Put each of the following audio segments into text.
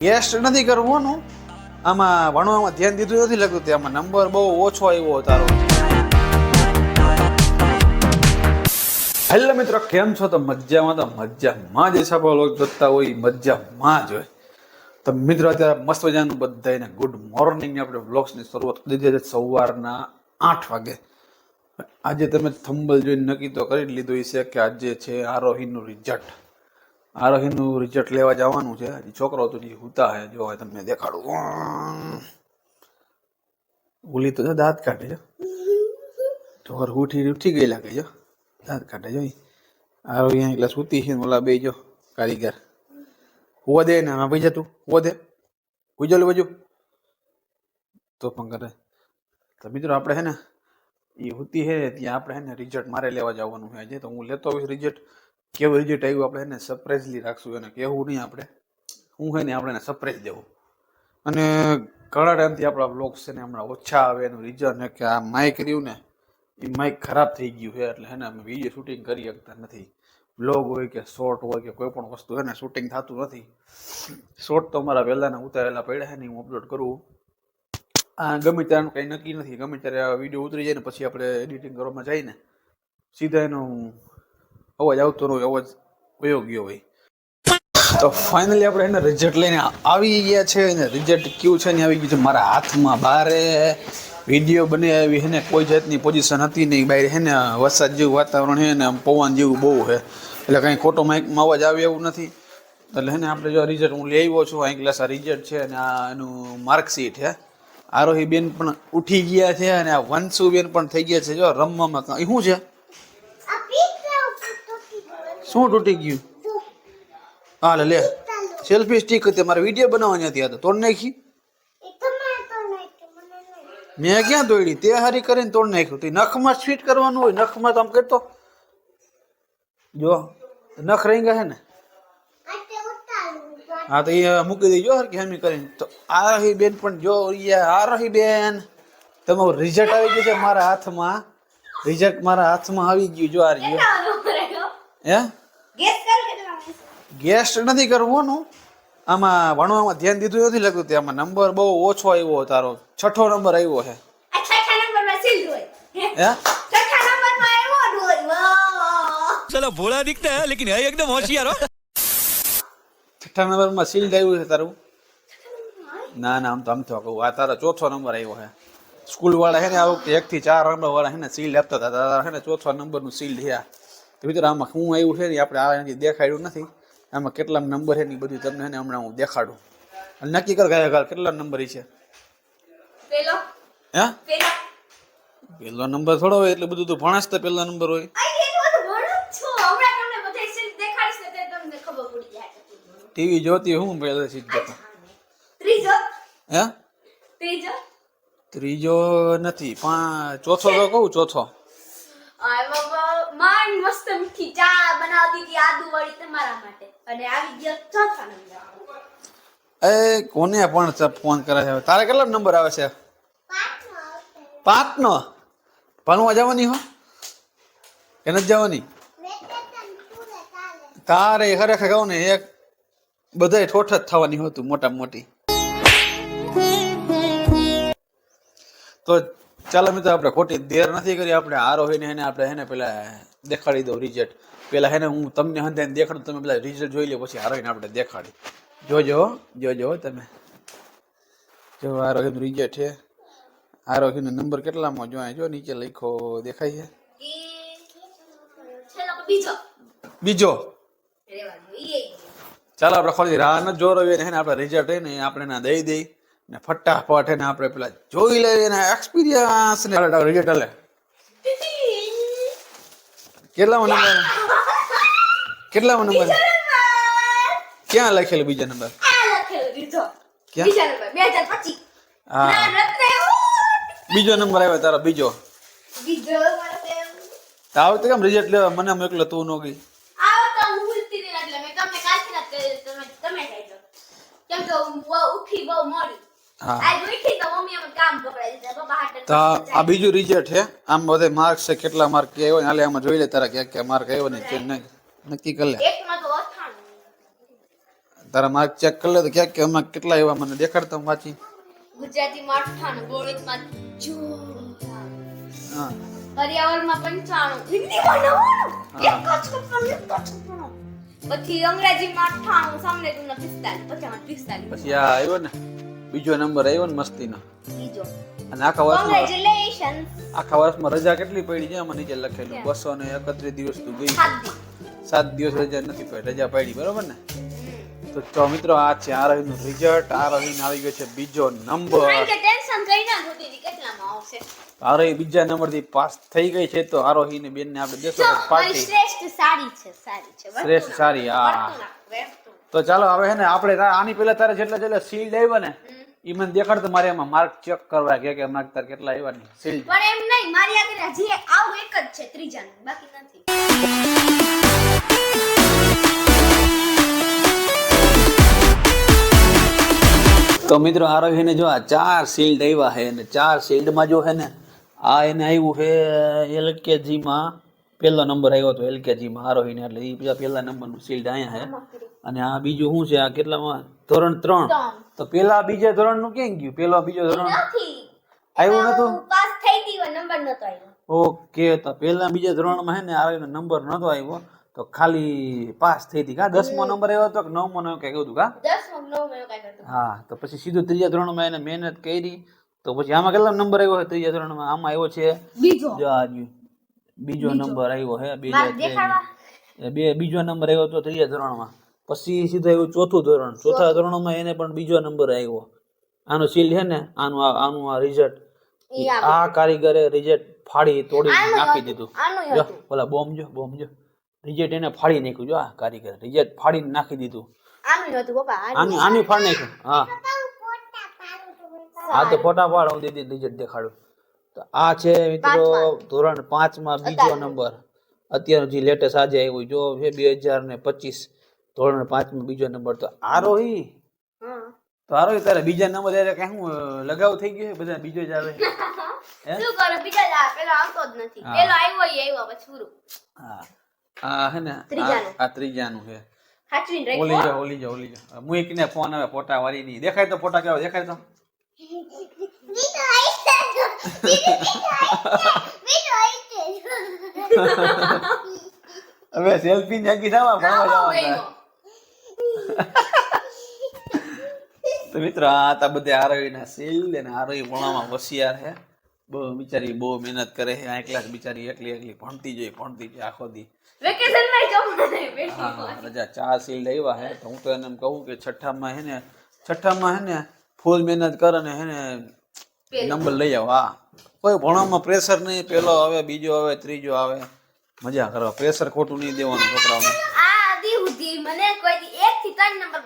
Test નથી કરવાનું. આમાં ભણવામાં ધ્યાન દીધું નથી લગતું તે આમાં નંબર બહુ ઓછો આવ્યો તારો. હેલો મિત્રો, કેમ છો? તો મજામાં તો મજામાં જ હિસાબો લોકો જોતા હોય, મજામાં જ હોય. તો મિત્રો, અત્યારે મસ્ત મજાનું બધાને ગુડ મોર્નિંગ આપણે વ્લોગ્સની શરૂઆત કરી દીધી છે સવારના આઠ વાગે. આજે તમે થંબલ જોઈને નક્કી તો કરી લીધું છે કે આજે છે આરોહીનું રિઝલ્ટ આરોહીનું રિઝલ્ટ લેવા જવાનું છે. હજી છોકરો તો હજી હુતા હે. જો તમને દેખાડું. ઓલી તો દાંત કાઢે છે. ઢોર ઉઠી ઉઠી ગઈ લાગે છે. દાંત કાઢે જો આરોહી અહીં એટલે સૂતી છે ઓલા બે જો કારીગર. હોવા દે ને આમાં ભાઈ જતું હોવા દે. ઉજલ બાજુ. તો પણ કરે. તો મિત્રો આપણે છે ને એ હોતી છે ત્યાં આપણે છે ને રિઝલ્ટ મારે લેવા જવાનું છે. આજે તો હું લેતો આવીશ રિઝલ્ટ કેવું રિઝલ્ટ આવ્યું આપણે એને સરપ્રાઈઝલી રાખશું, એને કહેવું નહીં આપણે. હું છે ને આપણે એને સરપ્રાઈઝ દેવું. અને ઘણા ટાઈમથી આપણા બ્લોગ્સ છે ને હમણાં ઓછા આવે, એનું રીઝન કે આ માઇક રહ્યું ને, એ માઇક ખરાબ થઈ ગયું છે, એટલે એને અમે વીડિયો શૂટિંગ કરી શકતા નથી. બ્લોગ હોય કે શોર્ટ હોય કે કોઈ પણ વસ્તુ, એને શૂટિંગ થતું નથી. શોર્ટ તો અમારા પહેલાંના ઉતારેલા પડ્યા છે ને, હું અપલોડ કરું. આ ગમે ત્યારે કંઈ નક્કી નથી, ગમે ત્યારે વીડિયો ઉતરી જાય ને, પછી આપણે એડિટિંગ કરવામાં જાય ને સીધા એનો અવાજ આવતો રહ્યો અવાજ વયો ગયો હોય. તો ફાઇનલી આપણે એને રિઝલ્ટ લઈને આવી ગયા છે અને રિઝલ્ટ કયું છે ને આવી ગયું છે? મારા હાથમાં બારે વીડિયો બને આવી હેને કોઈ જાતની પોઝિશન હતી નહીં. બહાર હે ને, વરસાદ જેવું વાતાવરણ છે ને, આમ પવન જેવું બહુ છે એટલે કંઈ ખોટો માઇકમાં અવાજ આવે એવું નથી. એટલે હેને આપણે જો રિઝલ્ટ હું લઈ આવ્યો છું અહીં ક્લાસ આ રિઝલ્ટ છે અને આ એનું માર્કશીટ છે આરોહી બેન પણ ઉઠી ગયા છે અને આ વંશુ બેન પણ થઈ ગયા છે. જો રમવામાં શું છે? શું તૂટી ગયું? હા લે લે. સેલ્ફી સ્ટીક હતી. મારે વીડિયો બનાવવાની હતી. આ તો તોડ નાખી. મેં ક્યાં દોડી તે હારી કરીને તોડ નાખ્યું. તે નખમાં સ્વીટ કરવાનું હોય. નખમાં તો આમ કરતો. જો નખ રહી ગયા છે ને. હા તો એ મૂકી દેજો હરકી હમી કરીને. તો આ રહી બેન પણ જો આ રહી બેન. તમારું રિઝલ્ટ આવી ગયું છે મારા હાથમાં. રિઝલ્ટ મારા હાથમાં આવી ગયું જો આ રહ્યું? હે? ગેસ્ટ નથી કરવાનું. આમાં ભણવામાં ધ્યાન દીધું નથી લાગતું તે આમાં નંબર બહુ ઓછો આવ્યો તારો. છઠ્ઠો નંબર આવ્યો છે. ચલો ભોળા દિખતા હે લેકિન હે એકદમ હોશિયાર હો. છઠ્ઠા નંબરમાં સીલ્ડ આવ્યું છે તારું. ના ના આમ તો આમ તો કહું આ તારો ચોથો નંબર આવ્યો છે. સ્કૂલ વાળા હે ને આ વખતે એક થી ચાર નંબર વાળા હે ને સીલ્ડ આપતા હતા. તારા હે ને ચોથો નંબરનું સીલ છે તો મિત્રો આમાં શું આવ્યું છે ને આપણે આ દેખાડ્યું નથી. આમાં કેટલા નંબર છે ને બધું તમને ને હમણાં હું દેખાડું. અને નક્કી કર ગયા કાલ કેટલા નંબર છે? પેલો? હે? પેલો. નંબર થોડો હોય એટલે બધું તો ભણાશ તો પેલો નંબર હોય. ટીવી જોતી હું પેલો સીધ ત્રીજો? હે? ત્રીજો? ત્રીજો નથી પાંચ ચોથો તો કહું ચોથો. આ મસ્ત મીઠી ચા બનાવતી હતી આદુ વાળી તમારા માટે. અને આવી ગયો ચોથા નંબર. એ કોને પણ ફોન કરે છે? તારે કેટલો નંબર આવે છે? પાંચ નો ભણવા જવાની હો? કે નથી જવાની? તારે ખરેખર કહું ને એક બધાય ઠોઠ જ થવાની હતું મોટા મોટી. તો ચાલો મિત્રો, આપણે ખોટી દેર નથી કરી. આપણે આરોહીને એને આપણે હેને પેલા દેખાડી દઉં રિઝલ્ટ પેલા હેને હું તમને હંધે દેખાડું, તમે પેલા રિઝલ્ટ જોઈ લે, પછી આરોહીને આપણે દેખાડી. જોજો જોજો તમે. જો આરોહીનું રિઝલ્ટ છે. આરોહીનો નંબર કેટલામાં જો જો નીચે લખો, દેખાય છે? બીજો. ચાલો, આપણે ખોલી રાહ ન જોરવીએ ને હે આપણે રિઝલ્ટ ને આપણે ના દઈ દઈ. ને ફટાફટ એને આપણે પેલા જોઈ લઈએ એના એક્સપિરિયન્સ ને. રિઝલ્ટ લે કેટલામાં નંબર કેટલામાં નંબર ક્યાં લખેલું બીજા નંબર બીજો. નંબર આવ્યો તારો બીજો. તાવ તો કેમ રિઝલ્ટ લેવા? મને મોકલો તું નો ગઈ. તો તમે તમે કેમ કે ઉઠી બહુ મોડી. તો મમ્મી અમે કામ પકડાઈ દીધા પપ્પા હાટે તો આ આ બીજું રિઝલ્ટ છે આમ બધે માર્ક છે કેટલા માર્ક કે આવ્યો ને હાલે આમાં જોઈ લે તારા ક્યાં ક્યાં માર્ક આવ્યો ને કે નહીં નક્કી કરી લે એકમાં તો અઠાણું તારા માર્ક ચેક કરી લે તો ક્યાંક કે આમાં કેટલા એવા મને દેખાડતા હું વાંચી ગુજરાતીમાં અઠ્ઠાણું ગણિતમાં જોરદાર હા પર્યાવરણમાં પંચાણું હિન્દીમાં નવ્વાણું હા. એક જ કપડાં એક જ કપડાં. પછી અંગ્રેજીમાં અઠ્ઠાણું સામને તું પિસ્તાલીસ પચાસ પિસ્તાલીસ પછી આ આવ્યો ને બીજો નંબર આવ્યો ને મસ્તીનો. બીજો. અને આખા વર્ષમાં આખા વર્ષમાં રજા કેટલી પડી છે? આમાં નીચે લખેલું બસો ને એકત્રીસ દિવસ તું ગઈ. સાત દિવસ. રજા નથી પડી રજા પડી બરોબર ને? તો તો મિત્રો આ છે આરોહીનું રિઝલ્ટ આરોહીને આવી ગયો છે બીજો નંબર. આરોહી બીજા નંબરથી પાસ થઈ ગઈ છે તો આરોહી ને બેન ને આપણે દેશો પાર્ટી. શ્રેષ્ઠ સારી છે સારી છે. શ્રેષ્ઠ સારી હા. તો ચાલો હવે હે ને આપણે આની પહેલા તારે જેટલા જેટલા સીલ્ડ આવ્યા ને ઈ મને દેખાડ તો મારે એમાં માર્ક ચેક કરવા કે કે માર્ક તાર કેટલા આવ્યા ને સીલ્ડ પણ એમ નહીં મારી આગળ હજી આવ એક જ છે ત્રીજાનું બાકી નથી. તો મિત્રો આરોહીને જો આ ચાર શિલ્ડ આવ્યા છે અને ચાર શિલ્ડમાં જો છે ને આ એને આવ્યું છે એલકેજીમાં પહેલો નંબર આવ્યો હતો એલકેજીમાં આરોહીને એટલે એ બીજા પહેલા નંબરનું શિલ્ડ અહીંયા છે અને આ બીજું શું છે? આ કેટલામાં? ધોરણ ત્રણ. તો પેલા બીજા ધોરણનું કેમ ગયું? પેલો બીજો ધોરણ? આવ્યું નતું? પાસ થઈ ગઈ નંબર નતો આવ્યો ઓકે તો પેલા બીજા ધોરણમાં હે ને આરોહીનો નંબર નતો આવ્યો તો ખાલી પાસ થઈ હતી કા દસમો નંબર આવ્યો હતો કે નવમો નંબર કઈ હતું કા? નવ હા તો પછી સીધું ત્રીજા ધોરણમાં એને મહેનત કરી. તો પછી આમાં કેટલા નંબર આવ્યો છે? ત્રીજા ધોરણમાં આમાં આવ્યો છે? બીજો. જો આ રહ્યું. બીજો નંબર આવ્યો હે બે મારે દેખાડવા? એ બે બીજો નંબર આવ્યો તો ત્રીજા ધોરણમાં. પછી સીધો આવ્યું ચોથું ધોરણ. ચોથા. ધોરણમાં એને પણ બીજો નંબર આવ્યો. આનો સીલ છે ને આનું આનું આ રિઝલ્ટ આ કારીગરે રિઝલ્ટ ફાડી તોડી નાખી દીધું. જો ઓલા બોમ્બ જો બોમ્બ જો. રિઝલ્ટ એને ફાડી નાખ્યું જો આ કારીગર. રિઝલ્ટ ફાડી નાખી દીધું. આનું આનું. આની આની ફાડ નાખ્યું. હા. હા તો ફોટા પાડ હું દીદી રિઝલ્ટ દેખાડું. તો આ છે મિત્રો ધોરણ પાંચમાં બીજો નંબર. અત્યારે જે લેટેસ્ટ આજે આવ્યું. જો છે બે હજાર ને પચીસ ધોરણ પાંચમાં બીજો નંબર. તો આરોહી? તો આરોહી તારે બીજા નંબર ત્યારે કઈ શું લગાવ થઈ ગયો બધા બીજો જ આવે. હે? શું કરો? બીજા પેલો આવતો જ નથી. હા. પેલો આવ્યો ઈ આવ્યો પછી પૂરું હા. આ હે ને આ- ત્રીજાનું. છે. ઓલી જા ઓલી જા ઓલી જા ફોન આવે ફોટા વાળી ની દેખાય તો ફોટા કેવા દેખાય તો? હવે સેલ્ફી નાખી જવા ભણવા જવા તો મિત્રો આ હતા બધે આરોહીના સેલ અને આરોહી ભણવામાં હોશિયાર છે. બહુ બિચારી બહુ મહેનત કરે છે. આ ક્લાસ બિચારી એકલી એકલી ભણતી જોઈ ભણતી જોઈ આખો દી. હા હા રજા ચાર સીલ લેવા હે તો હું તો એને એમ કહું કે છઠ્ઠામાં હે ને છઠ્ઠામાં હે ને ફૂલ મહેનત કર અને હે ને નંબર લઈ આવો હા. કોઈ ભણવામાં પ્રેશર નહીં પેલો આવે બીજો આવે ત્રીજો આવે. મજા કરવા પ્રેશર ખોટું નહીં દેવાનું છોકરાઓને. દી એક થી ત્રણ નંબર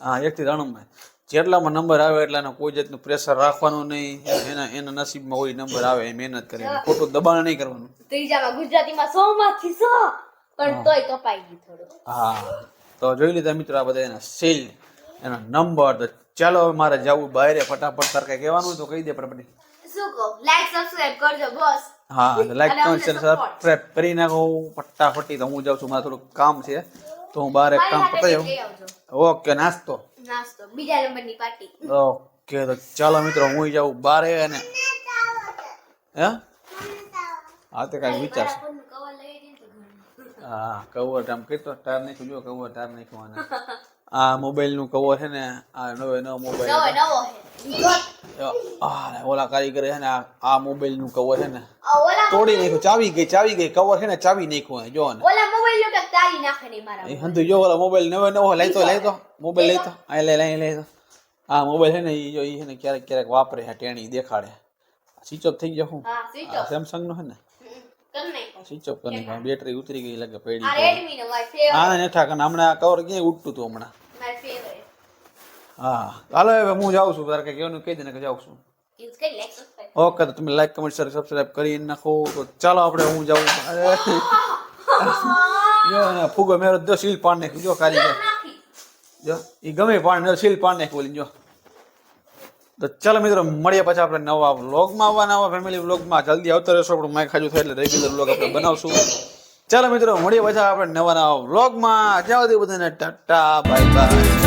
હા જેટલામાં નંબર આવે એટલાનો કોઈ જાતનું પ્રેશર રાખવાનું નહીં. એના એના નસીબમાં કોઈ નંબર આવે એ મહેનત કરીને. ખોટું દબાણ નહીં કરવાનું. ત્રીજામાં ગુજરાતીમાં સો માંથી સો. પણ તોય કપાઈ ગયું થોડું. હા. તો જોઈ લીધા મિત્રો આ બધા એના સીલ. એના નંબર તો ચાલો હવે મારે જવું બહાર ફટાફટ તાર કઈ કહેવાનું તો કહી દે પણ શું કહું? લાઈક સબસ્ક્રાઇબ કરજો બોસ હા લાઈક કમેન્ટ support. સબસ્ક્રાઇબ કરી નાખો. ફટાફટી તો હું જાઉં છું મારે થોડું કામ છે. તો હું બહાર એક કામ પતાવી આવું. ઓકે નાસ્તો. નાસ્તો. બીજા નંબરની પાર્ટી. ઓકે તો ચાલો મિત્રો હું જાઉં બહાર અને હે? હા તો વિચારશે. તો ઘણું. હા કવર આમ કીધો ટાર નાખ્યું જો કવર ટાર નાખવાના આ મોબાઈલનું કવર છે ને આ નવો નવો મોબાઈલ નવો ઓલા કારીગરે છે ને આ આ મોબાઈલનું કવર છે ને. તોડી નાખ્યું ચાવી ગઈ ચાવી ગઈ કવર છે ને ચાવી નાખ્યું જો ને. ઓલા મોબાઈલ નો તારી નાખે નહીં મારા એ હંતુ જો ઓલા મોબાઈલ નવો નવો લઈ તો લઈ તો મોબાઈલ લઈ તો. આ લઈ લઈ લઈ તો. આ મોબાઈલ છે ને એ જો એ છે ને ક્યારેક ક્યારેક વાપરે છે ટેણી દેખાડે. સ્વિચ ઓફ થઈ ગયો હું સેમસંગ નો છે ને? સ્વિચ ઓફ કરી બેટરી ઉતરી ગઈ લાગે પડી હા નેઠા કને હમણાં આ કવર ક્યાંય ઉઠતું હતું હમણાં? હા. હાલો હવે હું જાઉં છું. તારે કઈ કહેવાનું કહી દે ને કે જાઉં છું. ઓકે તો તમે લાઈક કમેન્ટ શેર સબસ્ક્રાઇબ કરી નાખો. તો ચાલો આપણે હું જાઉં. જો ને ફુગો મેરો જો શીલ પાડ નાખ્યું જો કારીગર જો. એ ગમે પાડ સીલ પાડ નાખ્યું બોલી જો. તો ચાલો મિત્રો મળીએ પછી આપણે નવા વ્લોગમાં આવવા નવા ફેમિલી વ્લોગમાં. જલ્દી આવતા રહેશો આપણું માઇક ખાજુ થાય એટલે રેગ્યુલર વ્લોગ આપણે બનાવશું. ચાલો મિત્રો મળીએ પછી આપણે નવા નવા વ્લોગમાં. ત્યાં સુધી બધાને ટાટા બાય બાય